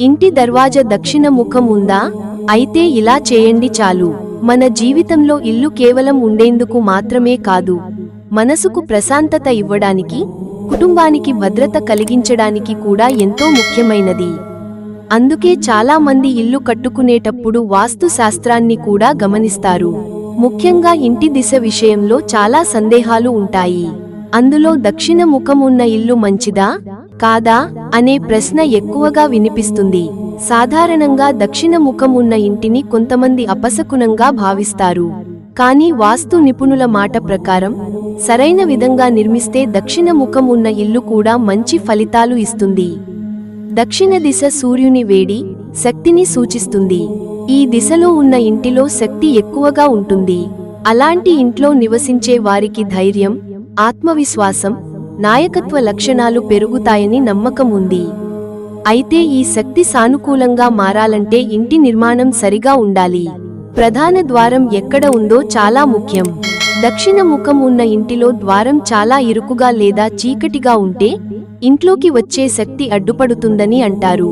ఇంటి దర్వాజా దక్షిణ ముఖం ఉందా? అయితే ఇలా చేయండి చాలు. మన జీవితంలో ఇల్లు కేవలం ఉండేందుకు మాత్రమే కాదు మనసుకు ప్రశాంతత ఇవ్వడానికి కుటుంబానికి భద్రత కలిగించడానికి కూడా ఎంతో ముఖ్యమైనది. అందుకే చాలా మంది ఇల్లు కట్టుకునేటప్పుడు వాస్తు శాస్త్రాన్ని కూడా గమనిస్తారు. ముఖ్యంగా ఇంటి దిశ విషయంలో చాలా సందేహాలు ఉంటాయి. అందులో దక్షిణ ముఖం ఉన్న ఇల్లు మంచిదా? కాదా? అనే ప్రశ్న ఎక్కువగా వినిపిస్తుంది. సాధారణంగా దక్షిణ ముఖం ఉన్న ఇంటిని కొంతమంది అపశకునంగా భావిస్తారు. కానీ వాస్తు నిపుణుల మాట ప్రకారం సరైన విధంగా నిర్మిస్తే దక్షిణ ముఖం ఉన్న ఇల్లు కూడా మంచి ఫలితాలు ఇస్తుంది. దక్షిణ దిశ సూర్యుని వేడి శక్తిని సూచిస్తుంది. ఈ దిశలో ఉన్న ఇంటిలో శక్తి ఎక్కువగా ఉంటుంది. అలాంటి ఇంట్లో నివసించే వారికి ధైర్యం ఆత్మవిశ్వాసం నాయకత్వ లక్షణాలు పెరుగుతాయని నమ్మకం ఉంది. అయితే ఈ శక్తి సానుకూలంగా మారాలంటే ఇంటి నిర్మాణం సరిగా ఉండాలి. ప్రధాన ద్వారం ఎక్కడ ఉందో చాలా ముఖ్యం. దక్షిణ ముఖం ఉన్న ఇంటిలో ద్వారం చాలా ఇరుకుగా లేదా చీకటిగా ఉంటే ఇంట్లోకి వచ్చే శక్తి అడ్డుపడుతుందని అంటారు.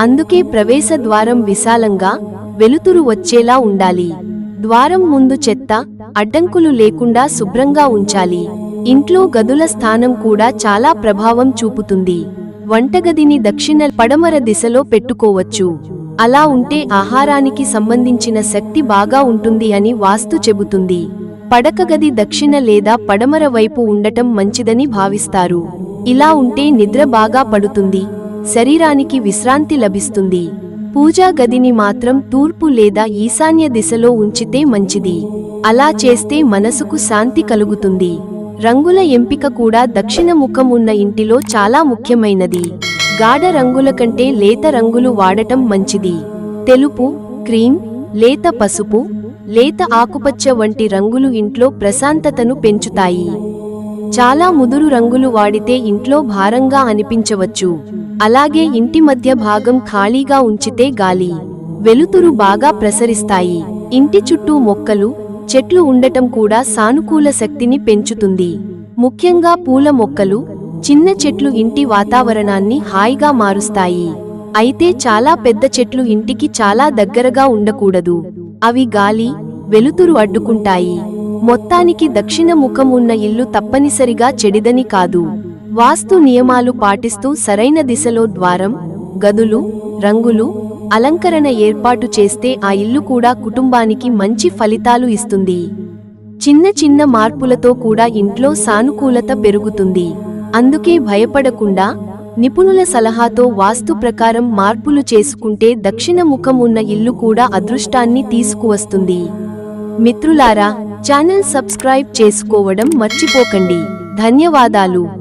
అందుకే ప్రవేశ ద్వారం విశాలంగా వెలుతురు వచ్చేలా ఉండాలి. ద్వారం ముందు చెత్త అడ్డంకులు లేకుండా శుభ్రంగా ఉంచాలి. ఇంట్లో గదుల స్థానం కూడా చాలా ప్రభావం చూపుతుంది. వంటగదిని దక్షిణ పడమర దిశలో పెట్టుకోవచ్చు. అలా ఉంటే ఆహారానికి సంబంధించిన శక్తి బాగా ఉంటుంది అని వాస్తు చెబుతుంది. పడకగది దక్షిణ లేదా పడమర వైపు ఉండటం మంచిదని భావిస్తారు. ఇలా ఉంటే నిద్ర బాగా పడుతుంది. శరీరానికి విశ్రాంతి లభిస్తుంది. పూజా గదిని మాత్రం తూర్పు లేదా ఈశాన్య దిశలో ఉంచితే మంచిది. అలా చేస్తే మనసుకు శాంతి కలుగుతుంది. రంగుల ఎంపిక కూడా దక్షిణ ముఖం ఉన్న ఇంటిలో చాలా ముఖ్యమైనది. గాఢ రంగుల కంటే లేత రంగులు వాడటం మంచిది. తెలుపు క్రీమ్ లేత పసుపు లేత ఆకుపచ్చ వంటి రంగులు ఇంట్లో ప్రశాంతతను పెంచుతాయి. చాలా ముదురు రంగులు వాడితే ఇంట్లో భారంగా అనిపించవచ్చు. అలాగే ఇంటి మధ్య భాగం ఖాళీగా ఉంచితే గాలి వెలుతురు బాగా ప్రసరిస్తాయి. ఇంటి చుట్టూ మొక్కలు చెట్లు ఉండటం కూడా సానుకూల శక్తిని పెంచుతుంది. ముఖ్యంగా పూల మొక్కలు చిన్న చెట్లు ఇంటి వాతావరణాన్ని హాయిగా మారుస్తాయి. అయితే చాలా పెద్ద చెట్లు ఇంటికి చాలా దగ్గరగా ఉండకూడదు. అవి గాలి వెలుతురు అడ్డుకుంటాయి. మొత్తానికి దక్షిణ ముఖం ఉన్న ఇల్లు తప్పనిసరిగా చెడిదని కాదు. వాస్తు నియమాలు పాటిస్తూ సరైన దిశలో ద్వారం గదులు రంగులు అలంకరణ ఏర్పాటు చేస్తే ఆ ఇల్లు కూడా కుటుంబానికి మంచి ఫలితాలు ఇస్తుంది. చిన్న చిన్న మార్పులతో కూడా ఇంట్లో సానుకూలత పెరుగుతుంది. అందుకే భయపడకుండా నిపుణుల సలహాతో వాస్తు ప్రకారం మార్పులు చేసుకుంటే దక్షిణ ముఖం ఉన్న ఇల్లు కూడా అదృష్టాన్ని తీసుకువస్తుంది. మిత్రులారా ఛానల్ సబ్స్క్రైబ్ చేసుకోవడం మర్చిపోకండి. ధన్యవాదాలు.